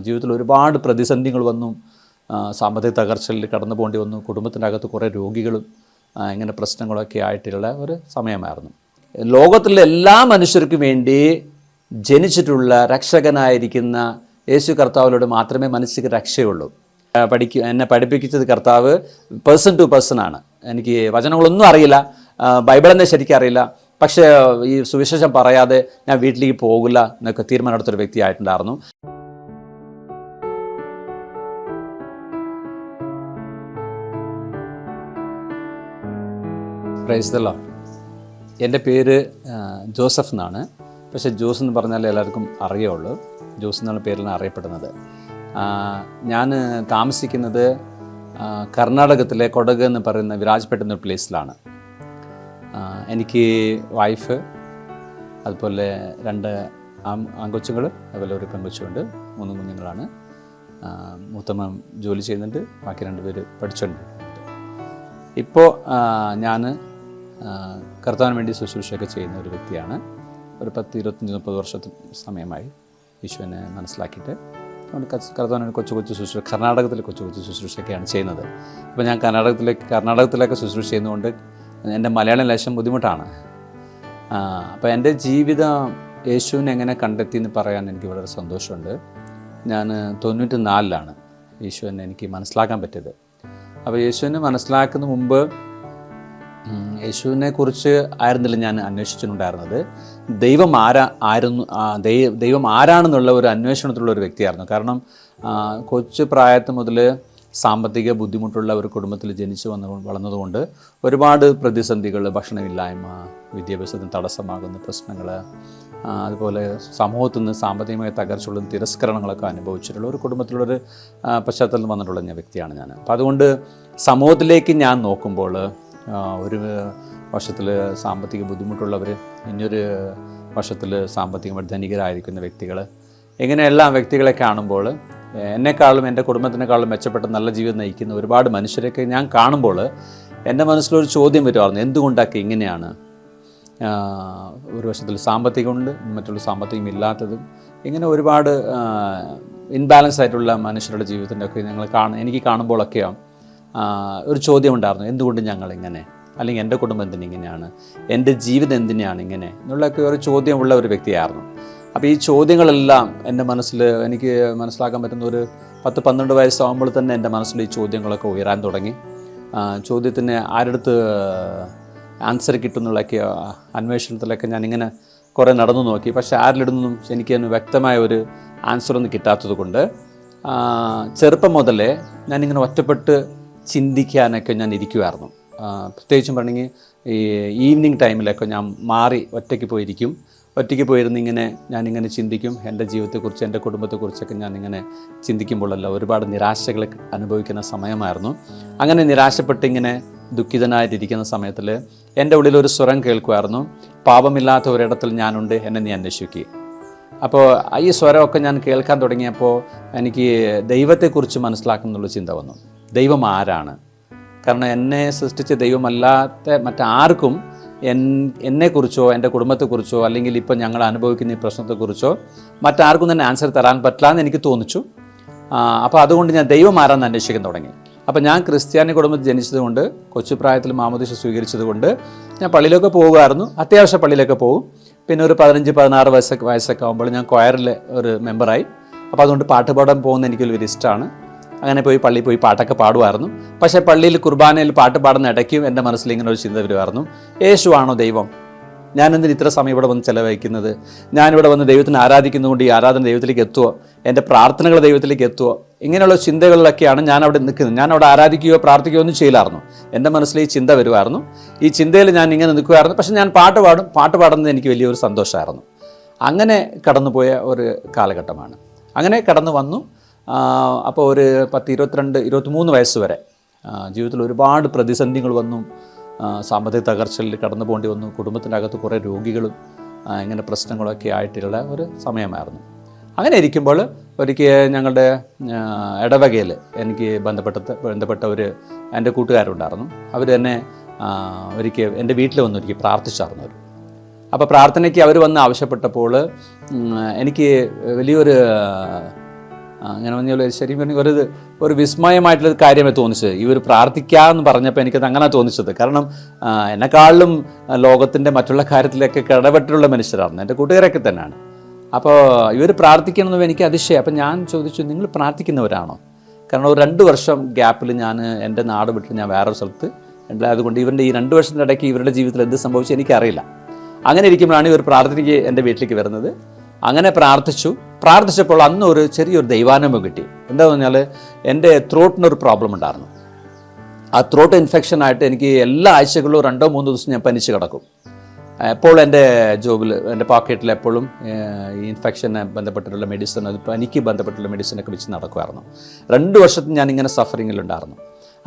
ജീവിതത്തിൽ ഒരുപാട് പ്രതിസന്ധികൾ വന്നു. സാമ്പത്തിക തകർച്ചയിൽ കടന്നു പോകേണ്ടി വന്നു. കുടുംബത്തിന്റെ അകത്ത് കുറേ രോഗികളും ഇങ്ങനെ പ്രശ്നങ്ങളൊക്കെ ആയിട്ടുള്ള ഒരു സമയമായിരുന്നു. ലോകത്തിലെ എല്ലാ മനുഷ്യർക്കും വേണ്ടി ജനിച്ചിട്ടുള്ള രക്ഷകനായിരിക്കുന്ന യേശു കർത്താവിലൂടെ മാത്രമേ മനസ്സിക്ക് രക്ഷയുള്ളൂ. പഠിക്ക എന്നെ പഠിപ്പിച്ചത് കർത്താവ് പേഴ്സൺ ടു പേഴ്സൺ ആണ്. എനിക്ക് വചനങ്ങളൊന്നും അറിയില്ല. ബൈബിൾ തന്നെ ശരിക്കും അറിയില്ല. പക്ഷേ ഈ സുവിശേഷം പറയാതെ ഞാൻ വീട്ടിലേക്ക് പോകില്ല എന്നൊക്കെ തീരുമാനമെടുത്തൊരു വ്യക്തിയായിട്ടുണ്ടായിരുന്നു പ്രൈസ് ദ ലോഡ് എന്റെ പേര് ജോസഫ് എന്നാണ്. പക്ഷെ ജോസ് എന്ന് പറഞ്ഞാൽ എല്ലാവർക്കും അറിയുള്ളൂ. ജോസ് എന്നുള്ള പേരിലാണ് അറിയപ്പെടുന്നത്. ഞാൻ താമസിക്കുന്നത് കർണാടകത്തിലെ കൊടക് എന്ന് പറയുന്ന വിരാജ്പേട്ട എന്ന പ്ലേസിലാണ് എനിക്ക് വൈഫ് അതുപോലെ രണ്ട് ആം ആൺകൊച്ചുങ്ങൾ അതുപോലെ ഒരു പെൺകൊച്ചുണ്ട് മൂന്ന് കുഞ്ഞുങ്ങളാണ്. മൂത്തമ്മ ജോലി ചെയ്യുന്നുണ്ട് ബാക്കി രണ്ട് പേര് പഠിച്ചുകൊണ്ട് ഇപ്പോൾ ഞാൻ കർത്താവിന് വേണ്ടി ശുശ്രൂഷയൊക്കെ ചെയ്യുന്ന ഒരു വ്യക്തിയാണ്. ഒരു പത്ത് ഇരുപത്തഞ്ച് മുപ്പത് വർഷത്തെ സമയമായി ഈശോനെ മനസ്സിലാക്കിയിട്ട് അതുകൊണ്ട് കർത്താൻ കർത്താവിന് കൊച്ചു കൊച്ചു ശുശ്രൂഷ കർണാടകത്തിൽ കൊച്ചു കൊച്ചു ശുശ്രൂഷയൊക്കെയാണ് ചെയ്യുന്നത്. അപ്പോൾ ഞാൻ കർണാടകത്തിലേക്ക് കർണാടകത്തിലൊക്കെ ശുശ്രൂഷ ചെയ്യുന്നതുകൊണ്ട് എന്റെ മലയാളം ലേശം ബുദ്ധിമുട്ടാണ്. അപ്പോൾ എന്റെ ജീവിതം യേശുവിനെ എങ്ങനെ കണ്ടെത്തി എന്ന് പറയാൻ എനിക്ക് വളരെ സന്തോഷമുണ്ട്. ഞാൻ തൊണ്ണൂറ്റി നാലിലാണ് യേശുവിനെ എനിക്ക് മനസ്സിലാക്കാൻ പറ്റിയത്. അപ്പോൾ യേശുവിനെ മനസ്സിലാക്കുന്ന മുമ്പ് യേശുവിനെ കുറിച്ച് ആയിരുന്നില്ല ഞാൻ അന്വേഷിച്ചിട്ടുണ്ടായിരുന്നത്. ദൈവം ആരാ ആയിരുന്നു ദൈവം ആരാണെന്നുള്ള ഒരു അന്വേഷണത്തിലുള്ള ഒരു വ്യക്തിയായിരുന്നു. കാരണം കൊച്ചു പ്രായത്തിൽ മുതൽ സാമ്പത്തിക ബുദ്ധിമുട്ടുള്ള ഒരു കുടുംബത്തിൽ ജനിച്ചു വന്ന വളർന്നതുകൊണ്ട് ഒരുപാട് പ്രതിസന്ധികൾ ഭക്ഷണമില്ലായ്മ വിദ്യാഭ്യാസത്തിന് തടസ്സമാകുന്ന പ്രശ്നങ്ങൾ അതുപോലെ സമൂഹത്തിൽ നിന്ന് സാമ്പത്തികമായ തകർച്ചകളും തിരസ്കരണങ്ങളൊക്കെ അനുഭവിച്ചിട്ടുള്ള ഒരു കുടുംബത്തിലുള്ളൊരു പശ്ചാത്തലം വന്നിട്ടുള്ള വ്യക്തിയാണ് ഞാൻ. അപ്പോൾ അതുകൊണ്ട് സമൂഹത്തിലേക്ക് ഞാൻ നോക്കുമ്പോൾ ഒരു വർഷത്തിൽ സാമ്പത്തിക ബുദ്ധിമുട്ടുള്ളവർ ഇനിയൊരു വർഷത്തിൽ സാമ്പത്തികമായി ധനികരായിരിക്കുന്ന വ്യക്തികൾ. ഇങ്ങനെയെല്ലാം വ്യക്തികളെ കാണുമ്പോൾ എന്നെക്കാളും എന്റെ കുടുംബത്തിനേക്കാളും മെച്ചപ്പെട്ട നല്ല ജീവിതം നയിക്കുന്ന ഒരുപാട് മനുഷ്യരൊക്കെ ഞാൻ കാണുമ്പോൾ എന്റെ മനസ്സിലൊരു ചോദ്യം വരുമായിരുന്നു എന്തുകൊണ്ടൊക്കെ ഇങ്ങനെയാണ്? ഒരു വശത്തിൽ സാമ്പത്തികമുണ്ട് മറ്റുള്ള സാമ്പത്തികം ഇല്ലാത്തതും ഇങ്ങനെ ഒരുപാട് ഇൻബാലൻസ് ആയിട്ടുള്ള മനുഷ്യരുടെ ജീവിതത്തിന്റെ ഒക്കെ ഞങ്ങൾ കാണും എനിക്ക് കാണുമ്പോഴൊക്കെയാണ് ഒരു ചോദ്യം ഉണ്ടായിരുന്നു. എന്തുകൊണ്ട് ഞങ്ങൾ ഇങ്ങനെ അല്ലെങ്കിൽ എന്റെ കുടുംബം എന്തിനിങ്ങനെയാണ്? എന്റെ ജീവിതം എന്തിനാണ് ഇങ്ങനെ? എന്നുള്ളൊക്കെ ഒരു ചോദ്യമുള്ള ഒരു വ്യക്തിയായിരുന്നു. അപ്പോൾ ഈ ചോദ്യങ്ങളെല്ലാം എന്റെ മനസ്സിൽ എനിക്ക് മനസ്സിലാക്കാൻ പറ്റുന്ന ഒരു പത്ത് പന്ത്രണ്ട് വയസ്സാകുമ്പോൾ തന്നെ എന്റെ മനസ്സിൽ ഈ ചോദ്യങ്ങളൊക്കെ ഉയരാൻ തുടങ്ങി. ചോദ്യത്തിന് ആരെടുത്ത് ആൻസർ കിട്ടുന്നുള്ളൊക്കെ അന്വേഷണത്തിലൊക്കെ ഞാനിങ്ങനെ കുറേ നടന്നു നോക്കി. പക്ഷേ ആരിലിടുന്നതും എനിക്കതിന് വ്യക്തമായ ഒരു ആൻസറൊന്നും കിട്ടാത്തത് കൊണ്ട് ചെറുപ്പം മുതലേ ഞാനിങ്ങനെ ഒറ്റപ്പെട്ട് ചിന്തിക്കാനൊക്കെ ഞാൻ ഇരിക്കുമായിരുന്നു പ്രത്യേകിച്ചും പറഞ്ഞെങ്കിൽ ഈ ഈവനിങ് ടൈമിലൊക്കെ ഞാൻ മാറി ഒറ്റയ്ക്ക് പോയിരിക്കും. ഒറ്റയ്ക്ക് പോയിരുന്ന് ഇങ്ങനെ ഞാനിങ്ങനെ ചിന്തിക്കും. എന്റെ ജീവിതത്തെക്കുറിച്ച് എന്റെ കുടുംബത്തെക്കുറിച്ചൊക്കെ ഞാനിങ്ങനെ ചിന്തിക്കുമ്പോഴല്ല ഒരുപാട് നിരാശകൾ അനുഭവിക്കുന്ന സമയമായിരുന്നു. അങ്ങനെ നിരാശപ്പെട്ട് ഇങ്ങനെ ദുഃഖിതനായിട്ടിരിക്കുന്ന സമയത്തിൽ എന്റെ ഉള്ളിൽ ഒരു സ്വരം കേൾക്കുമായിരുന്നു പാപമില്ലാത്ത ഒരിടത്തിൽ ഞാനുണ്ട് എന്നെ നീ അന്വേഷിക്കുക അപ്പോൾ ഈ സ്വരമൊക്കെ ഞാൻ കേൾക്കാൻ തുടങ്ങിയപ്പോൾ എനിക്ക് ദൈവത്തെക്കുറിച്ച് മനസ്സിലാക്കുന്നുള്ള ചിന്ത വന്നു. ദൈവം ആരാണ്? കാരണം എന്നെ സൃഷ്ടിച്ച ദൈവമല്ലാത്ത മറ്റാർക്കും എൻ എന്നെക്കുറിച്ചോ എന്റെ കുടുംബത്തെക്കുറിച്ചോ അല്ലെങ്കിൽ ഇപ്പോൾ ഞങ്ങൾ അനുഭവിക്കുന്ന ഈ പ്രശ്നത്തെക്കുറിച്ചോ മറ്റാർക്കും തന്നെ ആൻസർ തരാൻ പറ്റില്ല എന്ന് എനിക്ക് തോന്നിച്ചു. അപ്പോൾ അതുകൊണ്ട് ഞാൻ ദൈവം ആരാന്ന് അന്വേഷിക്കാൻ തുടങ്ങി. അപ്പോൾ ഞാൻ ക്രിസ്ത്യാനി കുടുംബത്തിൽ ജനിച്ചതുകൊണ്ട് കൊച്ചുപ്രായത്തിൽ മാമോദിശ സ്വീകരിച്ചതുകൊണ്ട് ഞാൻ പള്ളിയിലൊക്കെ പോകുമായിരുന്നു. അത്യാവശ്യ പള്ളിയിലൊക്കെ പോകും. പിന്നെ ഒരു പതിനഞ്ച് പതിനാറ് വയസ്സൊക്കെ വയസ്സൊക്കെ ആകുമ്പോൾ ഞാൻ കൊയറിലെ ഒരു മെമ്പറായി അപ്പോൾ അതുകൊണ്ട് പാട്ട് പാടാൻ പോകുന്ന എനിക്ക് വലിയ ഇഷ്ടമാണ്. അങ്ങനെ പോയി പള്ളിയിൽ പോയി പാട്ടൊക്കെ പാടുമായിരുന്നു. പക്ഷേ പള്ളിയിൽ കുർബാനയിൽ പാട്ട് പാടുന്ന ഇടയ്ക്കും എന്റെ മനസ്സിൽ ഇങ്ങനെ ഒരു ചിന്ത വരുമായിരുന്നു. യേശുവാണോ ദൈവം? ഞാൻ എന്തിന് ഇത്ര സമയം ഇവിടെ വന്ന് ചിലവഴിക്കുന്നത്? ഞാനിവിടെ വന്ന് ദൈവത്തിനെ ആരാധിക്കുന്നതുകൊണ്ട് ഈ ആരാധന ദൈവത്തിലേക്ക് എത്തുമോ എന്റെ പ്രാർത്ഥനകൾ ദൈവത്തിലേക്ക് എത്തുമോ ഇങ്ങനെയുള്ള ചിന്തകളിലൊക്കെയാണ് ഞാൻ അവിടെ നിൽക്കുന്നത്. ഞാൻ അവിടെ ആരാധിക്കുകയോ പ്രാർത്ഥിക്കുകയോ ഒന്നും ചെയ്യില്ലായിരുന്നു. എന്റെ മനസ്സിൽ ഈ ചിന്ത വരുമായിരുന്നു ഈ ചിന്തയിൽ ഞാൻ ഇങ്ങനെ നിൽക്കുമായിരുന്നു പക്ഷെ ഞാൻ പാട്ട് പാടും. പാട്ട് പാടുന്നത് എനിക്ക് വലിയൊരു സന്തോഷമായിരുന്നു. അങ്ങനെ കടന്നുപോയ ഒരു കാലഘട്ടമാണ്. അങ്ങനെ കടന്നു വന്നു. അപ്പോൾ ഒരു പത്ത് ഇരുപത്തിരണ്ട് ഇരുപത്തിമൂന്ന് വയസ്സ് വരെ ജീവിതത്തിൽ ഒരുപാട് പ്രതിസന്ധികൾ വന്നു. സാമ്പത്തിക തകർച്ചയിൽ കടന്നു പോകേണ്ടി വന്നു. കുടുംബത്തിന്റെ അകത്ത് കുറേ രോഗികളും ഇങ്ങനെ പ്രശ്നങ്ങളൊക്കെ ആയിട്ടുള്ള ഒരു സമയമായിരുന്നു. അങ്ങനെ ഇരിക്കുമ്പോൾ ഒരിക്കൽ ഞങ്ങളുടെ ഇടവകയിൽ എനിക്ക് ബന്ധപ്പെട്ട ബന്ധപ്പെട്ട ഒരു എന്റെ കൂട്ടുകാരുണ്ടായിരുന്നു. അവർ തന്നെ ഒരിക്കൽ എന്റെ വീട്ടിൽ വന്ന് ഒരിക്കൽ പ്രാർത്ഥിച്ചായിരുന്നു അവർ. അപ്പോൾ പ്രാർത്ഥനയ്ക്ക് അവർ വന്ന് ആവശ്യപ്പെട്ടപ്പോൾ എനിക്ക് വലിയൊരു അങ്ങനെ വന്നുള്ള ശരി ഒരു ഒരു വിസ്മയമായിട്ടുള്ള കാര്യമേ തോന്നിച്ചത്. ഇവർ പ്രാർത്ഥിക്കാമെന്ന് പറഞ്ഞപ്പോൾ എനിക്കത് അങ്ങനെ തോന്നിച്ചത്. കാരണം എന്നെക്കാളിലും ലോകത്തിന്റെ മറ്റുള്ള കാര്യത്തിലൊക്കെ ഇടപെട്ടുള്ള മനുഷ്യരാണ്. എന്റെ കൂട്ടുകാരൊക്കെ തന്നെയാണ്. അപ്പോൾ ഇവർ പ്രാർത്ഥിക്കണമെന്ന് എനിക്ക് അതിശയം. അപ്പം ഞാൻ ചോദിച്ചു നിങ്ങൾ പ്രാർത്ഥിക്കുന്നവരാണോ? കാരണം ഒരു രണ്ട് വർഷം ഗ്യാപ്പിൽ ഞാൻ എന്റെ നാട് വിട്ട് ഞാൻ വേറൊരു സ്ഥലത്ത് ഉണ്ട് അതുകൊണ്ട് ഇവരുടെ ഈ രണ്ട് വർഷത്തിന്റെ ഇടയ്ക്ക് ഇവരുടെ ജീവിതത്തിൽ എന്ത് സംഭവിച്ചു എനിക്കറിയില്ല. അങ്ങനെ ഇരിക്കുമ്പോഴാണ് ഇവർ പ്രാർത്ഥനയ്ക്ക് എന്റെ വീട്ടിലേക്ക് വരുന്നത്. അങ്ങനെ പ്രാർത്ഥിച്ചു. പ്രാർത്ഥിച്ചപ്പോൾ അന്ന് ഒരു ചെറിയൊരു ദൈവാനുഭവം കിട്ടി. എന്താണെന്ന് പറഞ്ഞാൽ എന്റെ ത്രോട്ടിനൊരു പ്രോബ്ലം ഉണ്ടായിരുന്നു. ആ ത്രോട്ട് ഇൻഫെക്ഷൻ ആയിട്ട് എനിക്ക് എല്ലാ ആഴ്ചകളിലും രണ്ടോ മൂന്നോ ദിവസം ഞാൻ പനിച്ച് കിടക്കും. എപ്പോൾ എന്റെ ജോബിൽ എന്റെ പോക്കറ്റിൽ എപ്പോഴും ഈ ഇൻഫെക്ഷനെ ബന്ധപ്പെട്ടിട്ടുള്ള മെഡിസിൻ അത് പനിക്ക് ബന്ധപ്പെട്ടുള്ള മെഡിസിനൊക്കെ വെച്ച് നടക്കുമായിരുന്നു രണ്ട് വർഷത്തിൽ ഞാൻ ഇങ്ങനെ സഫറിങ്ങിലുണ്ടായിരുന്നു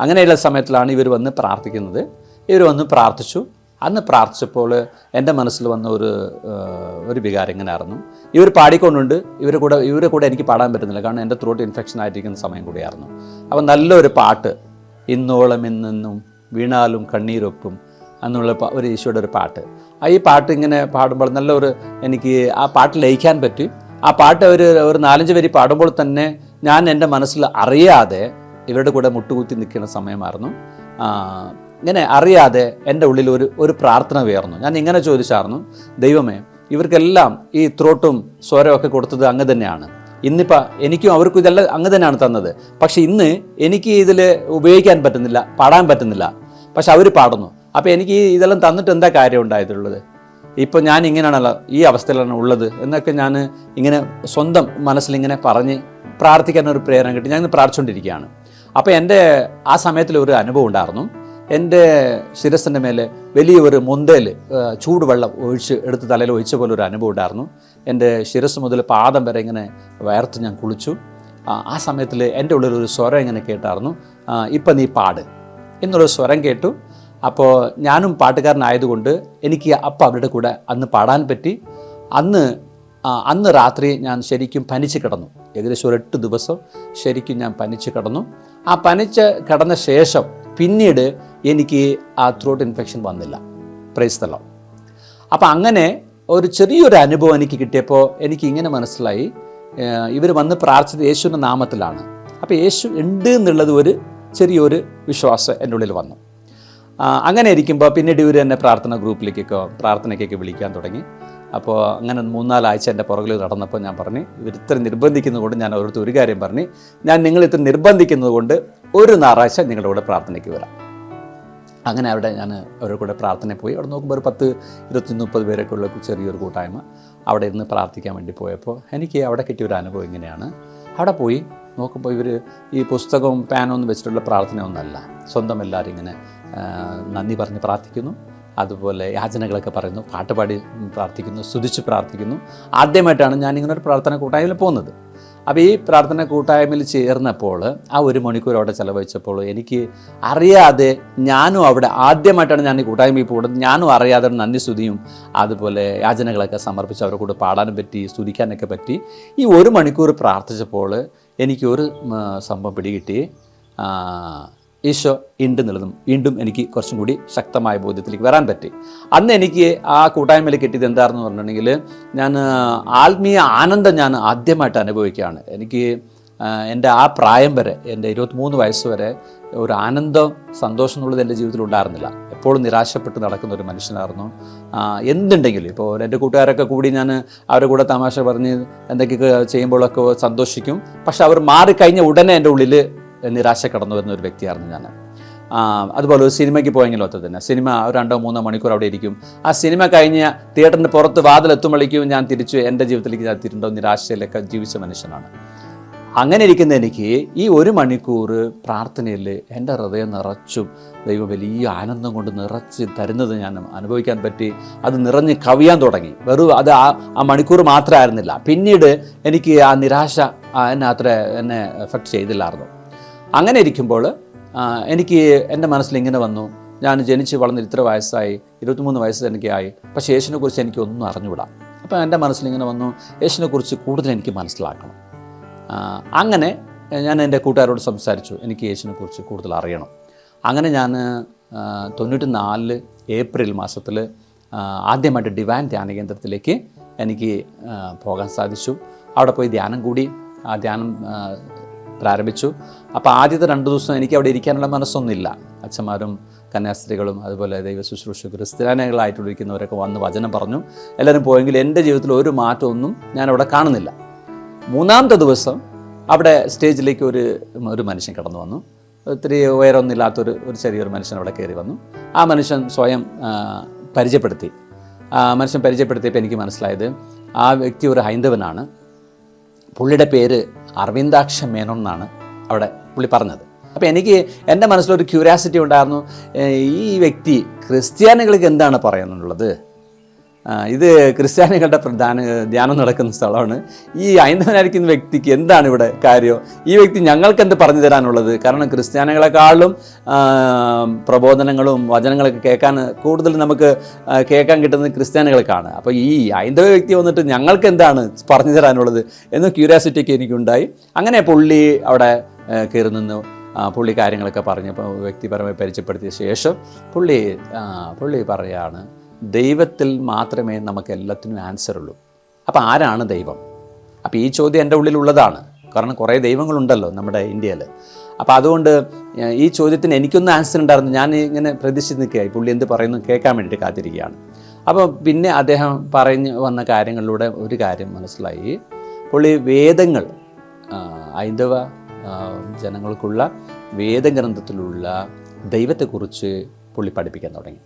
അങ്ങനെയുള്ള സമയത്തിലാണ് ഇവർ വന്ന് പ്രാർത്ഥിക്കുന്നത്. ഇവർ വന്ന് പ്രാർത്ഥിച്ചു. അന്ന് പ്രാർത്ഥിച്ചപ്പോൾ എന്റെ മനസ്സിൽ വന്ന ഒരു ഒരു വികാരം ഇങ്ങനെ ആയിരുന്നു ഇവർ പാടിക്കൊണ്ടുണ്ട്. ഇവരെ കൂടെ ഇവരെ കൂടെ എനിക്ക് പാടാൻ പറ്റുന്നില്ല. കാരണം എന്റെ ത്രോട്ട് ഇൻഫെക്ഷൻ ആയിരിക്കുന്ന സമയം കൂടിയായിരുന്നു. അപ്പം നല്ലൊരു പാട്ട് ഇന്നോളം ഇന്നെന്നും വീണാലും കണ്ണീരൊപ്പും എന്നുള്ള ഒരു ഈശോയുടെ ഒരു പാട്ട്. ആ ഈ പാട്ട് ഇങ്ങനെ പാടുമ്പോൾ നല്ലൊരു എനിക്ക് ആ പാട്ട് ലയിക്കാൻ പറ്റി. ആ പാട്ട് ഒരു ഒരു നാലഞ്ച് വരി പാടുമ്പോൾ തന്നെ ഞാൻ എന്റെ മനസ്സിൽ അറിയാതെ ഇവരുടെ കൂടെ മുട്ടുകുത്തി നിൽക്കുന്ന സമയമായിരുന്നു. ഇങ്ങനെ അറിയാതെ എന്റെ ഉള്ളിൽ ഒരു ഒരു പ്രാർത്ഥന ഉയർന്നു ഞാൻ ഇങ്ങനെ ചോദിച്ചായിരുന്നു ദൈവമേ ഇവർക്കെല്ലാം ഈ ത്രോട്ടും സ്വരമൊക്കെ കൊടുത്തത് അങ്ങ് തന്നെയാണ്. ഇന്നിപ്പോൾ എനിക്കും അവർക്കും ഇതെല്ലാം അങ്ങ് തന്നെയാണ് തന്നത്. പക്ഷെ ഇന്ന് എനിക്ക് ഇതിൽ ഉപയോഗിക്കാൻ പറ്റുന്നില്ല പാടാൻ പറ്റുന്നില്ല. പക്ഷെ അവർ പാടുന്നു. അപ്പോൾ എനിക്ക് ഇതെല്ലാം തന്നിട്ട് എന്താ കാര്യം ഉണ്ടായിട്ടുള്ളത്? ഇപ്പോൾ ഞാൻ ഇങ്ങനെയാണല്ലോ ഈ അവസ്ഥയിലാണ് ഉള്ളത് എന്നൊക്കെ ഞാൻ ഇങ്ങനെ സ്വന്തം മനസ്സിലിങ്ങനെ പറഞ്ഞ് പ്രാർത്ഥിക്കാൻ ഒരു പ്രേരണ കിട്ടി. ഞാൻ ഇന്ന് പ്രാർത്ഥിച്ചുകൊണ്ടിരിക്കുകയാണ്. അപ്പോൾ എന്റെ ആ സമയത്തിൽ ഒരു അനുഭവം ഉണ്ടായിരുന്നു. എന്റെ ശിരസിന്റെ മേലെ വലിയൊരു മുന്തയിൽ ചൂടുവെള്ളം ഒഴിച്ച് എടുത്ത് തലയിൽ ഒഴിച്ച പോലെ ഒരു അനുഭവം ഉണ്ടായിരുന്നു. എന്റെ ശിരസ് മുതൽ പാദം വരെ ഇങ്ങനെ വയർത്ത് ഞാൻ കുളിച്ചു. ആ, സമയത്തിൽ എന്റെ ഉള്ളിൽ ഒരു സ്വരം ഇങ്ങനെ കേട്ടായിരുന്നു. ഇപ്പം നീ പാട് എന്നുള്ളൊരു സ്വരം കേട്ടു. അപ്പോൾ ഞാനും പാട്ടുകാരനായതുകൊണ്ട് എനിക്ക് അപ്പം അവരുടെ കൂടെ അന്ന് പാടാൻ പറ്റി. അന്ന് അന്ന് രാത്രി ഞാൻ ശരിക്കും പനിച്ച് കിടന്നു. ഏകദേശം ഒരു എട്ട് ദിവസം ശരിക്കും ഞാൻ പനിച്ച് കിടന്നു. ആ പനിച്ച് കിടന്ന ശേഷം പിന്നീട് എനിക്ക് ആ ത്രോട്ട് ഇൻഫെക്ഷൻ വന്നില്ല. പ്രൈസ്തലം അപ്പം അങ്ങനെ ഒരു ചെറിയൊരു അനുഭവം എനിക്ക് കിട്ടിയപ്പോൾ എനിക്ക് ഇങ്ങനെ മനസ്സിലായി ഇവർ വന്ന് പ്രാർത്ഥിച്ചത് യേശുവിന്റെ നാമത്തിലാണ്. അപ്പോൾ യേശു ഉണ്ട് എന്നുള്ളത് ഒരു ചെറിയൊരു വിശ്വാസം എന്റെ ഉള്ളിൽ വന്നു. അങ്ങനെ ഇരിക്കുമ്പോൾ പിന്നീട് ഇവർ എന്നെ പ്രാർത്ഥന ഗ്രൂപ്പിലേക്കൊക്കെ പ്രാർത്ഥനയ്ക്കൊക്കെ വിളിക്കാൻ തുടങ്ങി. അപ്പോൾ അങ്ങനെ മൂന്നാലാഴ്ച എന്റെ പുറകിൽ നടന്നപ്പോൾ ഞാൻ പറഞ്ഞു ഇവർ ഇത്ര നിർബന്ധിക്കുന്നതുകൊണ്ട് ഞാൻ ഓരോരുത്തർ ഒരു കാര്യം പറഞ്ഞു ഞാൻ നിങ്ങൾ ഇത്ര നിർബന്ധിക്കുന്നത് കൊണ്ട് ഒരു ഞായറാഴ്ച നിങ്ങളുടെ കൂടെ പ്രാർത്ഥനയ്ക്ക് വരാം. അങ്ങനെ അവിടെ ഞാൻ അവരുടെ കൂടെ പ്രാർത്ഥന പോയി. അവിടെ നോക്കുമ്പോൾ ഒരു പത്ത് ഇരുപത്തി മുപ്പത് പേരൊക്കെ ഉള്ള ചെറിയൊരു കൂട്ടായ്മ അവിടെ ഇരുന്ന് പ്രാർത്ഥിക്കാൻ വേണ്ടി പോയപ്പോൾ എനിക്ക് അവിടെ കിട്ടിയ ഒരു അനുഭവം ഇങ്ങനെയാണ്. അവിടെ പോയി നോക്കുമ്പോൾ ഇവർ ഈ പുസ്തകവും പാനൊന്നും വെച്ചിട്ടുള്ള പ്രാർത്ഥന ഒന്നല്ല സ്വന്തം എല്ലാവരും ഇങ്ങനെ നന്ദി പറഞ്ഞ് പ്രാർത്ഥിക്കുന്നു. അതുപോലെ യാചനകളൊക്കെ പറയുന്നു. പാട്ടുപാടി പ്രാർത്ഥിക്കുന്നു സ്തുതിച്ച് പ്രാർത്ഥിക്കുന്നു. ആദ്യമായിട്ടാണ് ഞാൻ ഇങ്ങനെ ഒരു പ്രാർത്ഥന കൂട്ടായ്മയിൽ പോകുന്നത്. അപ്പോൾ ഈ പ്രാർത്ഥന കൂട്ടായ്മയിൽ ചേർന്നപ്പോൾ ആ ഒരു മണിക്കൂർ അവിടെ ചിലവഴിച്ചപ്പോൾ എനിക്ക് അറിയാതെ ഞാനും അവിടെ ആദ്യമായിട്ടാണ് ഞാൻ ഈ കൂട്ടായ്മയിൽ പോകുന്നത്. ഞാനും അറിയാതെ നന്ദി സ്തുതിയും അതുപോലെ യാചനകളൊക്കെ സമർപ്പിച്ച് അവരെ കൂടെ പാടാനും പറ്റി സ്തുതിക്കാനൊക്കെ പറ്റി ഈ ഒരു മണിക്കൂർ പ്രാർത്ഥിച്ചപ്പോൾ എനിക്ക് ഒരു സംഭവം പിടികിട്ടി. ഈശോ ഉണ്ട് എന്നുള്ളതും വീണ്ടും എനിക്ക് കുറച്ചും കൂടി ശക്തമായ ബോധ്യത്തിലേക്ക് വരാൻ പറ്റി. അന്ന് എനിക്ക് ആ കൂട്ടായ്മയിൽ കിട്ടിയത് എന്താണെന്ന് പറഞ്ഞിട്ടുണ്ടെങ്കിൽ ഞാൻ ആത്മീയ ആനന്ദം ഞാൻ ആദ്യമായിട്ട് അനുഭവിക്കുകയാണ്. എനിക്ക് എന്റെ ആ പ്രായം വരെ എന്റെ ഇരുപത്തിമൂന്ന് വയസ്സ് വരെ ഒരു ആനന്ദം സന്തോഷം എന്നുള്ളത് എന്റെ ജീവിതത്തിൽ ഉണ്ടായിരുന്നില്ല. എപ്പോഴും നിരാശപ്പെട്ട് നടക്കുന്ന ഒരു മനുഷ്യനായിരുന്നു. എന്തുണ്ടെങ്കിലും ഇപ്പോൾ എന്റെ കൂട്ടുകാരൊക്കെ കൂടി ഞാൻ അവരുടെ കൂടെ തമാശ പറഞ്ഞ് എന്തൊക്കെയൊക്കെ ചെയ്യുമ്പോഴൊക്കെ സന്തോഷിക്കും. പക്ഷെ അവർ മാറിക്കഴിഞ്ഞ ഉടനെ എന്റെ ഉള്ളിൽ നിരാശ കടന്നു വരുന്ന ഒരു വ്യക്തിയായിരുന്നു ഞാൻ. അതുപോലെ ഒരു സിനിമയ്ക്ക് പോയെങ്കിലും ഒത്ത തന്നെ. സിനിമ രണ്ടോ മൂന്നോ മണിക്കൂർ അവിടെ ഇരിക്കും. ആ സിനിമ കഴിഞ്ഞ് തിയേറ്ററിന്റെ പുറത്ത് വാതിലെത്തുമ്പോഴേക്കും ഞാൻ തിരിച്ച് എന്റെ ജീവിതത്തിലേക്ക് ഞാൻ തിരുണ്ടോ നിരാശയിലൊക്കെ ജീവിച്ച മനുഷ്യനാണ്. അങ്ങനെ ഇരിക്കുന്ന എനിക്ക് ഈ ഒരു മണിക്കൂർ പ്രാർത്ഥനയിൽ എന്റെ ഹൃദയം നിറച്ചും ദൈവം വലിയ ആനന്ദം കൊണ്ട് നിറച്ച് തരുന്നത് ഞാൻ അനുഭവിക്കാൻ പറ്റി. അത് നിറഞ്ഞ് കവിയാൻ തുടങ്ങി. വെറും അത് ആ ആ മണിക്കൂർ മാത്രമായിരുന്നില്ല. പിന്നീട് എനിക്ക് ആ നിരാശ എന്നെ അത്ര എന്നെ എഫക്റ്റ് ചെയ്തില്ലായിരുന്നു. അങ്ങനെ ഇരിക്കുമ്പോൾ എനിക്ക് എന്റെ മനസ്സിൽ ഇങ്ങനെ വന്നു. ഞാൻ ജനിച്ച് വളർന്ന് ഇത്ര വയസ്സായി ഇരുപത്തിമൂന്ന് വയസ്സ് എനിക്ക് ആയി. പക്ഷേ എനിക്ക് ഒന്നും അറിഞ്ഞുകൂടാ. അപ്പോൾ എന്റെ മനസ്സിൽ ഇങ്ങനെ വന്നു യേശുവിനെ കുറിച്ച് കൂടുതൽ എനിക്ക് മനസ്സിലാക്കണം. അങ്ങനെ ഞാൻ എന്റെ കൂട്ടുകാരോട് സംസാരിച്ചു എനിക്ക് യേശുവിനെ കുറിച്ച് കൂടുതൽ അറിയണം. അങ്ങനെ ഞാൻ തൊണ്ണൂറ്റി നാലിൽ ഏപ്രിൽ മാസത്തിൽ ആദ്യമായിട്ട് ഡിവൈൻ ധ്യാന കേന്ദ്രത്തിലേക്ക് എനിക്ക് പോകാൻ സാധിച്ചു. അവിടെ പോയി ധ്യാനം കൂടി. ആ ധ്യാനം പ്രാരംഭിച്ചു. അപ്പോൾ ആദ്യത്തെ രണ്ട് ദിവസം എനിക്ക് അവിടെ ഇരിക്കാനുള്ള മനസ്സൊന്നുമില്ല. അച്ഛന്മാരും കന്യാസ്ത്രീകളും അതുപോലെ ദൈവ ശുശ്രൂഷ ക്രിസ്ത്യാനികളായിട്ടിരിക്കുന്നവരൊക്കെ വന്ന് വചനം പറഞ്ഞു. എല്ലാവരും പോയെങ്കിൽ എന്റെ ജീവിതത്തിൽ ഒരു മാറ്റമൊന്നും ഞാൻ അവിടെ കാണുന്നില്ല. മൂന്നാമത്തെ ദിവസം അവിടെ സ്റ്റേജിലേക്ക് ഒരു ഒരു മനുഷ്യൻ കടന്നു വന്നു. ഒത്തിരി ഉയരമൊന്നുമില്ലാത്തൊരു ഒരു ചെറിയൊരു മനുഷ്യൻ അവിടെ കയറി വന്നു. ആ മനുഷ്യൻ സ്വയം പരിചയപ്പെടുത്തി. ആ മനുഷ്യൻ പരിചയപ്പെടുത്തിയപ്പോൾ എനിക്ക് മനസ്സിലായത് ആ വ്യക്തി ഒരു ഹൈന്ദവനാണ്. പുള്ളിയുടെ പേര് അരവിന്ദാക്ഷ മേനോൻ എന്നാണ് അവിടെ പുള്ളി പറഞ്ഞത്. അപ്പോൾ എനിക്ക് എന്റെ മനസ്സിലൊരു ക്യൂരിയാസിറ്റി ഉണ്ടായിരുന്നു. ഈ വ്യക്തി ക്രിസ്ത്യാനികൾക്ക് എന്താണ് പറയുന്നുള്ളത് ഇത് ക്രിസ്ത്യാനികളുടെ പ്രധാന ധ്യാനം നടക്കുന്ന സ്ഥലമാണ്. ഈ ഐന്ധവനായിരിക്കുന്ന വ്യക്തിക്ക് എന്താണ് ഇവിടെ കാര്യം? ഈ വ്യക്തി ഞങ്ങൾക്ക് എന്ത് പറഞ്ഞു തരാനുള്ളത്? കാരണം ക്രിസ്ത്യാനികളെക്കാളും പ്രബോധനങ്ങളും വചനങ്ങളൊക്കെ കേൾക്കാൻ കൂടുതൽ നമുക്ക് കേൾക്കാൻ കിട്ടുന്നത് ക്രിസ്ത്യാനികൾക്കാണ് അപ്പോൾ ഈ ഐന്ധവ വ്യക്തി വന്നിട്ട് ഞങ്ങൾക്ക് എന്താണ് പറഞ്ഞു തരാനുള്ളത് എന്ന ക്യൂരിയാസിറ്റിയൊക്കെ എനിക്കുണ്ടായി. അങ്ങനെ പുള്ളി അവിടെ കയറി നിന്നു. പുള്ളി കാര്യങ്ങളൊക്കെ പറഞ്ഞപ്പോൾ വ്യക്തിപരമായി പരിചയപ്പെടുത്തിയ ശേഷം പുള്ളി പുള്ളി പറയാണ് ദൈവത്തിൽ മാത്രമേ നമുക്ക് എല്ലാത്തിനും ആൻസർ ഉള്ളൂ. അപ്പോൾ ആരാണ് ദൈവം? അപ്പോൾ ഈ ചോദ്യം എന്റെ ഉള്ളിലുള്ളതാണ്. കാരണം കുറേ ദൈവങ്ങളുണ്ടല്ലോ നമ്മുടെ ഇന്ത്യയിൽ. അപ്പോൾ അതുകൊണ്ട് ഈ ചോദ്യത്തിന് എനിക്കൊന്നും ആൻസർ ഉണ്ടായിരുന്നു. ഞാൻ ഇങ്ങനെ പ്രതീക്ഷിച്ച് നിൽക്കുകയായി പുള്ളി എന്ത് പറയുന്നു കേൾക്കാൻ വേണ്ടിയിട്ട് കാത്തിരിക്കുകയാണ്. അപ്പോൾ പിന്നെ അദ്ദേഹം പറഞ്ഞു വന്ന കാര്യങ്ങളിലൂടെ ഒരു കാര്യം മനസ്സിലായി. പുള്ളി വേദങ്ങൾ ഹൈന്ദവ ജനങ്ങൾക്കുള്ള വേദഗ്രന്ഥത്തിലുള്ള ദൈവത്തെക്കുറിച്ച് പുള്ളി പഠിപ്പിക്കാൻ തുടങ്ങി.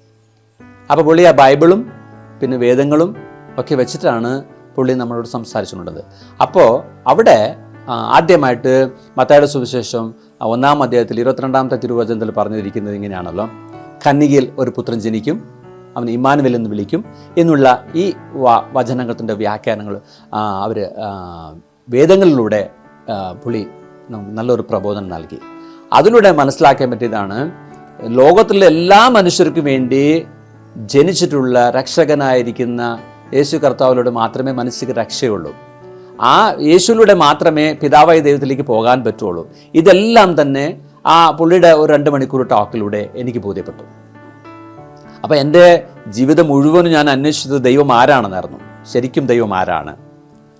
അപ്പോൾ പുള്ളി ആ ബൈബിളും പിന്നെ വേദങ്ങളും ഒക്കെ വെച്ചിട്ടാണ് പുള്ളി നമ്മളോട് സംസാരിച്ചിട്ടുള്ളത് അപ്പോൾ അവിടെ ആദ്യമായിട്ട് മത്തായുടെ സുവിശേഷം ഒന്നാം അധ്യായത്തിൽ ഇരുപത്തിരണ്ടാമത്തെ തിരുവചനത്തിൽ പറഞ്ഞിരിക്കുന്നത് ഇങ്ങനെയാണല്ലോ. കന്നികയിൽ ഒരു പുത്രൻ ജനിക്കും അവൻ ഇമ്മാനുവൽ എന്ന് വിളിക്കും എന്നുള്ള ഈ വചനങ്ങളുടെ വ്യാഖ്യാനങ്ങൾ അവർ വേദങ്ങളിലൂടെ പുളി പുള്ളി നല്ലൊരു പ്രബോധനം നൽകി. അതിലൂടെ മനസ്സിലാക്കാൻ പറ്റിയതാണ് ലോകത്തിലെ എല്ലാ മനുഷ്യർക്കും വേണ്ടി ജനിച്ചിട്ടുള്ള രക്ഷകനായിരിക്കുന്ന യേശു കർത്താവിലൂടെ മാത്രമേ മനസ്സിക്ക് രക്ഷയുള്ളൂ. ആ യേശുവിലൂടെ മാത്രമേ പിതാവായ ദൈവത്തിലേക്ക് പോകാൻ പറ്റുള്ളൂ. ഇതെല്ലാം തന്നെ ആ പുള്ളിയുടെ ഒരു രണ്ട് മണിക്കൂർ ടോക്കിലൂടെ എനിക്ക് ബോധ്യപ്പെട്ടു. അപ്പോൾ എന്റെ ജീവിതം മുഴുവനും ഞാൻ അന്വേഷിച്ചത് ദൈവം ആരാണെന്നായിരുന്നു ശരിക്കും ദൈവം ആരാണ്?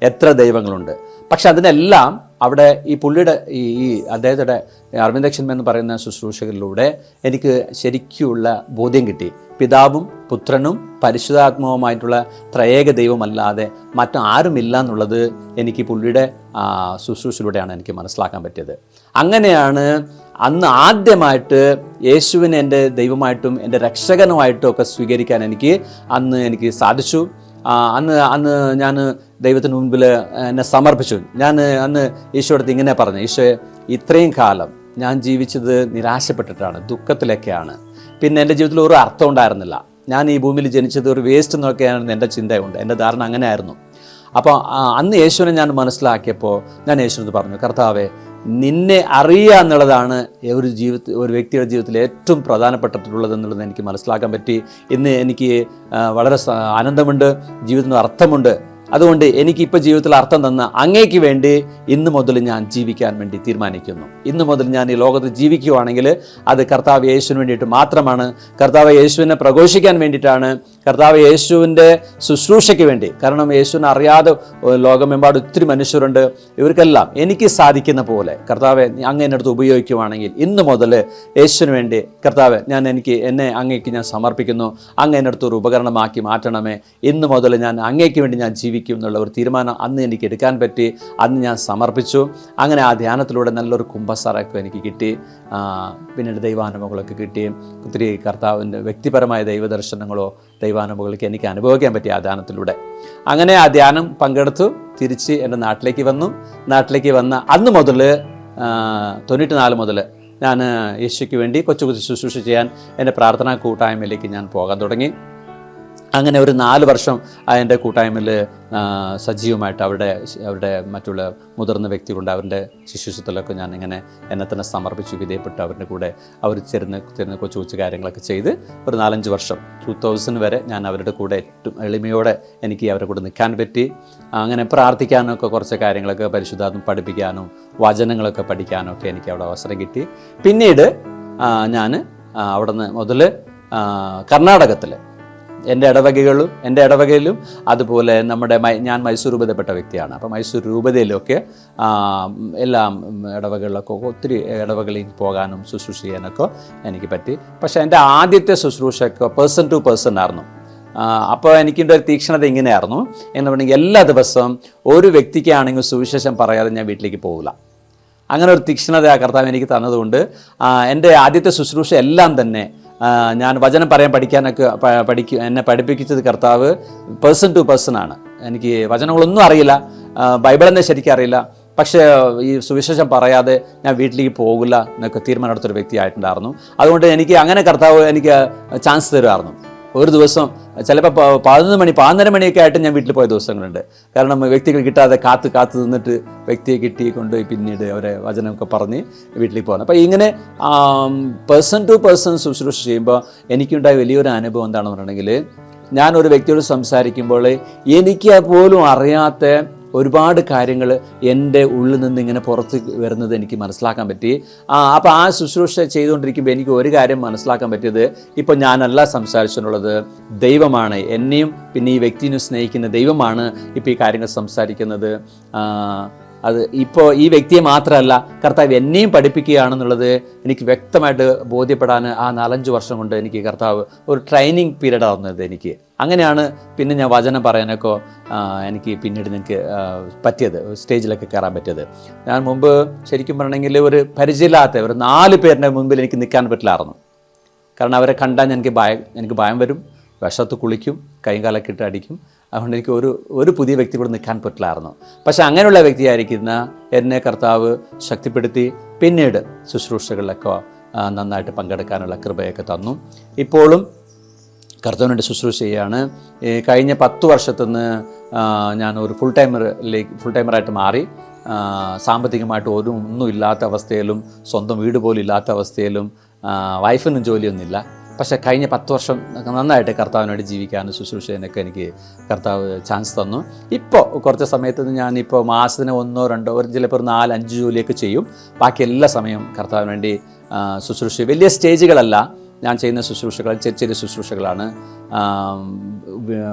എത്ര ദൈവങ്ങളുണ്ട്? പക്ഷെ അതിനെല്ലാം അവിടെ ഈ പുള്ളിയുടെ ഈ അദ്ദേഹത്തിന്റെ അരവിന്ദക്ഷൻ എന്ന് പറയുന്ന ശുശ്രൂഷകളിലൂടെ എനിക്ക് ശരിക്കുള്ള ബോധ്യം കിട്ടി. പിതാവും പുത്രനും പരിശുദ്ധാത്മാവുമായിട്ടുള്ള ത്രയേക ദൈവമല്ലാതെ മറ്റാരുമില്ല എന്നുള്ളത് എനിക്ക് പുള്ളിയുടെ ശുശ്രൂഷയിലൂടെയാണ് എനിക്ക് മനസ്സിലാക്കാൻ പറ്റിയത്. അങ്ങനെയാണ് അന്ന് ആദ്യമായിട്ട് യേശുവിനെ എന്റെ ദൈവമായിട്ടും എന്റെ രക്ഷകനുമായിട്ടും ഒക്കെ സ്വീകരിക്കാൻ എനിക്ക് അന്ന് എനിക്ക് സാധിച്ചു. അന്ന് അന്ന് ഞാൻ ദൈവത്തിന് മുൻപിൽ എന്നെ സമർപ്പിച്ചു. ഞാൻ അന്ന് ഈശോയുടെ ഇങ്ങനെ പറഞ്ഞു ഈശോ ഇത്രയും കാലം ഞാൻ ജീവിച്ചത് നിരാശപ്പെട്ടിട്ടാണ് ദുഃഖത്തിലൊക്കെയാണ്. പിന്നെ എന്റെ ജീവിതത്തിൽ ഒരു അർത്ഥം ഉണ്ടായിരുന്നില്ല. ഞാൻ ഈ ഭൂമിയിൽ ജനിച്ചത് ഒരു വേസ്റ്റ് എന്നൊക്കെയാണ് എന്റെ ചിന്തയുണ്ട് എന്റെ ധാരണ അങ്ങനെയായിരുന്നു. അപ്പോൾ അന്ന് യേശുവിനെ ഞാൻ മനസ്സിലാക്കിയപ്പോൾ ഞാൻ യേശുവിനോട് പറഞ്ഞു കർത്താവെ നിന്നെ അറിയുക എന്നുള്ളതാണ് ഒരു ജീവിത ഒരു വ്യക്തിയുടെ ജീവിതത്തിൽ ഏറ്റവും പ്രധാനപ്പെട്ടിട്ടുള്ളത് എന്നുള്ളത് എനിക്ക് മനസ്സിലാക്കാൻ പറ്റി. ഇന്ന് എനിക്ക് വളരെ ആനന്ദമുണ്ട് ജീവിതത്തിന് അർത്ഥമുണ്ട്. അതുകൊണ്ട് എനിക്ക് ഇപ്പോൾ ജീവിതത്തിൽ അർത്ഥം തന്ന അങ്ങേക്ക് വേണ്ടി ഇന്ന് മുതൽ ഞാൻ ജീവിക്കാൻ വേണ്ടി തീരുമാനിക്കുന്നു. ഇന്ന് മുതൽ ഞാൻ ഈ ലോകത്ത് ജീവിക്കുകയാണെങ്കിൽ അത് കർത്താവ് യേശുവിന് വേണ്ടിയിട്ട് മാത്രമാണ്. കർത്താവ് യേശുവിനെ പ്രഘോഷിക്കാൻ വേണ്ടിയിട്ടാണ്. കർത്താവ് യേശുവിന്റെ ശുശ്രൂഷയ്ക്ക് വേണ്ടി. കാരണം യേശുവിനെ അറിയാതെ ലോകമെമ്പാട് ഒത്തിരി മനുഷ്യരുണ്ട്. ഇവർക്കെല്ലാം എനിക്ക് സാധിക്കുന്ന പോലെ കർത്താവെ അങ്ങ് എന്റെ അടുത്ത് ഉപയോഗിക്കുവാണെങ്കിൽ ഇന്ന് മുതൽ യേശുവിന് വേണ്ടി കർത്താവ് ഞാൻ എനിക്ക് എന്നെ അങ്ങേക്ക് ഞാൻ സമർപ്പിക്കുന്നു. അങ്ങ് എന്റെ അടുത്ത് ഒരു ഉപകരണമാക്കി മാറ്റണമേ. ഇന്ന് മുതൽ ഞാൻ അങ്ങേക്ക് വേണ്ടി ഞാൻ ജീവിക്കും എന്നുള്ള ഒരു തീരുമാനം അന്ന് എനിക്ക് എടുക്കാൻ പറ്റി. അന്ന് ഞാൻ സമർപ്പിച്ചു. അങ്ങനെ ആ ധ്യാനത്തിലൂടെ നല്ലൊരു കുംഭസാറൊക്കെ എനിക്ക് കിട്ടി. പിന്നീട് ദൈവാനുഭവങ്ങളൊക്കെ കിട്ടി. ഒത്തിരി കർത്താവിന്റെ വ്യക്തിപരമായ ദൈവദർശനങ്ങളോ ദൈവാനുഭവങ്ങളൊക്കെ എനിക്ക് അനുഭവിക്കാൻ പറ്റി ആ ധ്യാനത്തിലൂടെ. അങ്ങനെ ആ ധ്യാനം പങ്കെടുത്തു. തിരിച്ച് എന്റെ നാട്ടിലേക്ക് വന്നു. നാട്ടിലേക്ക് വന്ന അന്ന് മുതൽ തൊണ്ണൂറ്റി നാല് മുതൽ ഞാൻ യേശുക്ക് വേണ്ടി കൊച്ചു കൊച്ചു ശുശ്രൂഷ ചെയ്യാൻ എന്റെ പ്രാർത്ഥനാ കൂട്ടായ്മയിലേക്ക് ഞാൻ പോകാൻ തുടങ്ങി. അങ്ങനെ ഒരു നാല് വർഷം അതിന്റെ കൂട്ടായ്മയിൽ സജീവമായിട്ട് അവരുടെ അവരുടെ മറ്റുള്ള മുതിർന്ന വ്യക്തികളുണ്ട്. അവരുടെ ശിശുത്വത്തിലൊക്കെ ഞാൻ ഇങ്ങനെ എന്നെ തന്നെ സമർപ്പിച്ചു വിധേയപ്പെട്ടു. അവരുടെ കൂടെ അവർ ചേർന്ന് ചെരുന്ന കൊച്ചു കൊച്ചു കാര്യങ്ങളൊക്കെ ചെയ്ത് ഒരു നാലഞ്ച് വർഷം. ടു തൗസൻഡ് വരെ ഞാൻ അവരുടെ കൂടെ ഏറ്റവും എളിമയോടെ എനിക്ക് അവരുടെ കൂടെ നിൽക്കാൻ പറ്റി. അങ്ങനെ പ്രാർത്ഥിക്കാനൊക്കെ കുറച്ച് കാര്യങ്ങളൊക്കെ പരിശുദ്ധാത്മം പഠിപ്പിക്കാനും വചനങ്ങളൊക്കെ പഠിക്കാനും ഒക്കെ എനിക്ക് അവിടെ അവസരം കിട്ടി. പിന്നീട് ഞാൻ അവിടെ നിന്ന് മുതൽ കർണാടകത്തിൽ എന്റെ ഇടവകകളും എന്റെ ഇടവകയിലും അതുപോലെ നമ്മുടെ ഞാൻ മൈസൂർ രൂപതപ്പെട്ട വ്യക്തിയാണ്. അപ്പോൾ മൈസൂർ രൂപതയിലൊക്കെ എല്ലാം ഇടവകളിലൊക്കെ ഒത്തിരി ഇടവകളിൽ പോകാനും ശുശ്രൂഷ ചെയ്യാനൊക്കെ എനിക്ക് പറ്റി. പക്ഷേ എന്റെ ആദ്യത്തെ ശുശ്രൂഷയൊക്കെ പേഴ്സൺ ടു പേഴ്സൺ ആയിരുന്നു. അപ്പോൾ എനിക്കിന്റെ ഒരു തീക്ഷണത ഇങ്ങനെയായിരുന്നു. എന്ന് പറഞ്ഞെങ്കിൽ എല്ലാ ദിവസവും ഒരു വ്യക്തിക്കാണെങ്കിൽ സുവിശേഷം പറയാതെ ഞാൻ വീട്ടിലേക്ക് പോകില്ല അങ്ങനെ ഒരു തീക്ഷണത ആ കർത്താവ് എനിക്ക് തന്നതുകൊണ്ട് എന്റെ ആദ്യത്തെ ശുശ്രൂഷ എല്ലാം തന്നെ ഞാൻ വചനം പറയാൻ പഠിക്കാനൊക്കെ പഠിക്കും എന്നെ പഠിപ്പിച്ചത് കർത്താവ് പേഴ്സൺ ടു പേഴ്സൺ ആണ്. എനിക്ക് വചനങ്ങളൊന്നും അറിയില്ല. ബൈബിൾ തന്നെ ശരിക്കും അറിയില്ല. പക്ഷേ ഈ സുവിശേഷം പറയാതെ ഞാൻ വീട്ടിലേക്ക് പോകില്ല എന്നൊക്കെ തീരുമാനമെടുത്തൊരു വ്യക്തിയായിട്ടുണ്ടായിരുന്നു അതുകൊണ്ട് എനിക്ക് അങ്ങനെ കർത്താവ് എനിക്ക് ചാൻസ് തരുമായിരുന്നു. ഒരു ദിവസം ചിലപ്പോൾ പതിനൊന്ന് മണി പതിനൊന്നര മണിയൊക്കെ ആയിട്ട് ഞാൻ വീട്ടിൽ പോയ ദിവസങ്ങളുണ്ട്. കാരണം വ്യക്തികൾ കിട്ടാതെ കാത്ത് കാത്ത് നിന്നിട്ട് വ്യക്തിയെ കിട്ടി കൊണ്ടുപോയി പിന്നീട് അവരെ വചനമൊക്കെ പറഞ്ഞ് വീട്ടിൽ പോകണം അപ്പോൾ ഇങ്ങനെ പേഴ്സൺ ടു പേഴ്സൺ ശുശ്രൂഷ ചെയ്യുമ്പോൾ എനിക്കുണ്ടായ വലിയൊരു അനുഭവം എന്താണെന്ന് പറഞ്ഞിട്ടുണ്ടെങ്കിൽ ഞാനൊരു വ്യക്തിയോട് സംസാരിക്കുമ്പോൾ എനിക്ക് പോലും അറിയാത്ത ഒരുപാട് കാര്യങ്ങൾ എന്റെ ഉള്ളിൽ നിന്ന് ഇങ്ങനെ പുറത്ത് വരുന്നത് എനിക്ക് മനസ്സിലാക്കാൻ പറ്റി. ആ അപ്പോൾ ആ ശുശ്രൂഷ ചെയ്തുകൊണ്ടിരിക്കുമ്പോൾ എനിക്ക് ഒരു കാര്യം മനസ്സിലാക്കാൻ പറ്റിയത് ഇപ്പോൾ ഞാനല്ല സംസാരിച്ചിട്ടുള്ളത്. ദൈവമാണ്. എന്നെയും പിന്നെ ഈ വ്യക്തിനെ സ്നേഹിക്കുന്ന ദൈവമാണ് ഇപ്പോൾ ഈ കാര്യങ്ങൾ സംസാരിക്കുന്നത്. അത് ഇപ്പോൾ ഈ വ്യക്തിയെ മാത്രമല്ല കർത്താവ് എന്നെയും പഠിപ്പിക്കുകയാണെന്നുള്ളത് എനിക്ക് വ്യക്തമായിട്ട് ബോധ്യപ്പെടാൻ ആ നാലഞ്ച് വർഷം കൊണ്ട് എനിക്ക് കർത്താവ് ഒരു ട്രെയിനിങ് പീരീഡ് ആവുന്നത് എനിക്ക്. അങ്ങനെയാണ് പിന്നെ ഞാൻ വചനം പറയാനൊക്കെ എനിക്ക് പിന്നീട് എനിക്ക് പറ്റിയത് സ്റ്റേജിലൊക്കെ കയറാൻ പറ്റിയത്. ഞാൻ മുമ്പ് ശരിക്കും പറയണമെങ്കിൽ ഒരു പരിചയമില്ലാത്ത ഒരു നാല് പേരുടെ മുമ്പിൽ എനിക്ക് നിൽക്കാൻ പറ്റില്ലായിരുന്നു. കാരണം അവരെ കണ്ടാൽ എനിക്ക് ഭയം എനിക്ക് ഭയം വരും. വിഷത്ത് കുളിക്കും കൈകാലൊക്കെ ഇട്ട് അടിക്കും. അതുകൊണ്ട് എനിക്ക് ഒരു ഒരു പുതിയ വ്യക്തി കൂടെ നിൽക്കാൻ പറ്റില്ലായിരുന്നു. പക്ഷേ അങ്ങനെയുള്ള വ്യക്തിയായിരിക്കുന്ന എന്നെ കർത്താവ് ശക്തിപ്പെടുത്തി പിന്നീട് ശുശ്രൂഷകളിലൊക്കെ നന്നായിട്ട് പങ്കെടുക്കാനുള്ള കൃപയൊക്കെ തന്നു. ഇപ്പോഴും കർത്തവനുണ്ട് ശുശ്രൂഷ ചെയ്യാണ് ഈ കഴിഞ്ഞ പത്ത് വർഷത്തുനിന്ന് ഞാൻ ഒരു ഫുൾ ടൈമറിലേക്ക് ഫുൾ ടൈമറായിട്ട് മാറി. സാമ്പത്തികമായിട്ട് ഒരു ഒന്നും ഇല്ലാത്ത അവസ്ഥയിലും സ്വന്തം വീട് പോലും ഇല്ലാത്ത അവസ്ഥയിലും വൈഫിനും ജോലിയൊന്നുമില്ല. പക്ഷേ കഴിഞ്ഞ പത്ത് വർഷം നന്നായിട്ട് കർത്താവിനോട് ജീവിക്കാനും ശുശ്രൂഷനൊക്കെ എനിക്ക് കർത്താവ് ചാൻസ് തന്നു. ഇപ്പോൾ കുറച്ച് സമയത്ത് ഞാനിപ്പോൾ മാസത്തിന് ഒന്നോ രണ്ടോ ഒരു ചിലപ്പോൾ ഒരു നാല് അഞ്ച് ജോലിയൊക്കെ ചെയ്യും. ബാക്കി എല്ലാ സമയവും കർത്താവിന് വേണ്ടി ശുശ്രൂഷ വലിയ സ്റ്റേജുകളല്ല. ഞാൻ ചെയ്യുന്ന ശുശ്രൂഷകൾ ചെറിയ ശുശ്രൂഷകളാണ്.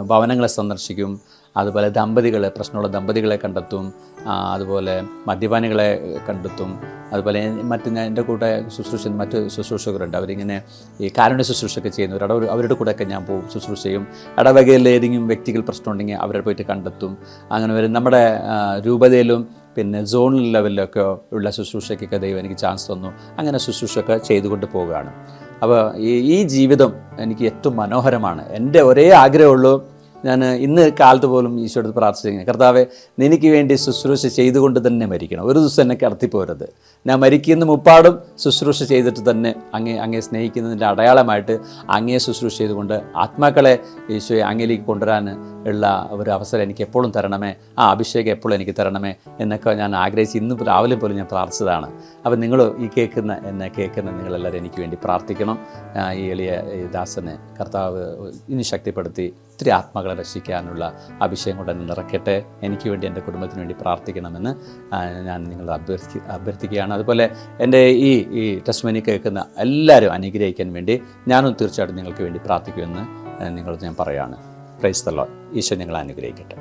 ഭവനങ്ങളെ സന്ദർശിക്കും. അതുപോലെ ദമ്പതികളെ പ്രശ്നമുള്ള ദമ്പതികളെ കണ്ടെത്തും അതുപോലെ മദ്യപാനികളെ കണ്ടെത്തും അതുപോലെ മറ്റ് ഞാൻ എന്റെ കൂടെ ശുശ്രൂഷ മറ്റ് ശുശ്രൂഷകരുണ്ട്. അവരിങ്ങനെ ഈ കാരുണ്യ ശുശ്രൂഷയൊക്കെ ചെയ്യുന്നവർ അവർ അവരുടെ കൂടെയൊക്കെ ഞാൻ പോകും ശുശ്രൂഷ ചെയ്യും ഇടവകയിൽ ഏതെങ്കിലും വ്യക്തികൾ പ്രശ്നമുണ്ടെങ്കിൽ അവരെ പോയിട്ട് കണ്ടെത്തും. അങ്ങനെ വരും. നമ്മുടെ രൂപതയിലും പിന്നെ സോൺ ലെവലിലൊക്കെ ഉള്ള ശുശ്രൂഷയ്ക്കൊക്കെ ദൈവം എനിക്ക് ചാൻസ് തന്നു. അങ്ങനെ ശുശ്രൂഷയൊക്കെ ചെയ്തുകൊണ്ട് പോവുകയാണ്. അപ്പോൾ ഈ ജീവിതം എനിക്ക് ഏറ്റവും മനോഹരമാണ്. എന്റെ ഒരേ ആഗ്രഹമുള്ളൂ ഞാൻ ഇന്ന് കാലത്ത് പോലും ഈശോടുത്ത് പ്രാർത്ഥിച്ചിരിക്കുന്നത് കർത്താവെ നിനക്ക് വേണ്ടി ശുശ്രൂഷ ചെയ്തുകൊണ്ട് തന്നെ മരിക്കണം. ഒരു ദിവസം എന്നെ കടത്തിപ്പോരുത് ഞാൻ മരിക്കുന്ന മുപ്പാടും ശുശ്രൂഷ ചെയ്തിട്ട് തന്നെ അങ്ങേ അങ്ങേ സ്നേഹിക്കുന്നതിന്റെ അടയാളമായിട്ട് അങ്ങേ ശുശ്രൂഷ ചെയ്തുകൊണ്ട് ആത്മാക്കളെ ഈശോയെ അങ്ങയിലേക്ക് കൊണ്ടുവരാൻ ഉള്ള ഒരു അവസരം എനിക്ക് എപ്പോഴും തരണമേ. ആ അഭിഷേകം എപ്പോഴും എനിക്ക് തരണമേ എന്നൊക്കെ ഞാൻ ആഗ്രഹിച്ച് ഇന്ന് രാവിലെ പോലും ഞാൻ പ്രാർത്ഥിച്ചതാണ്. അപ്പോൾ നിങ്ങൾ ഈ കേൾക്കുന്ന എന്നെ കേൾക്കുന്ന നിങ്ങളെല്ലാവരും എനിക്ക് വേണ്ടി പ്രാർത്ഥിക്കണം. ഈ എളിയ ദാസനെ കർത്താവ് ഇനി ശക്തിപ്പെടുത്തി ഒത്തിരി ആത്മാക്കളെ രക്ഷിക്കാനുള്ള അഭിഷേകം കൊണ്ട് നിറക്കട്ടെ എനിക്ക് വേണ്ടി എന്റെ കുടുംബത്തിന് വേണ്ടി പ്രാർത്ഥിക്കണമെന്ന് ഞാൻ നിങ്ങളെ അഭ്യർത്ഥി അഭ്യർത്ഥിക്കുകയാണ്. അതുപോലെ എന്റെ ഈ ഈ ടെസ്റ്റ്മനി കേൾക്കുന്ന എല്ലാവരും അനുഗ്രഹിക്കാൻ വേണ്ടി ഞാനും തീർച്ചയായിട്ടും നിങ്ങൾക്ക് വേണ്ടി പ്രാർത്ഥിക്കുമെന്ന് നിങ്ങളോട് ഞാൻ പറയുകയാണ് പ്രൈസ് തല്ലോ ഈശോ നിങ്ങളെ അനുഗ്രഹിക്കട്ടെ.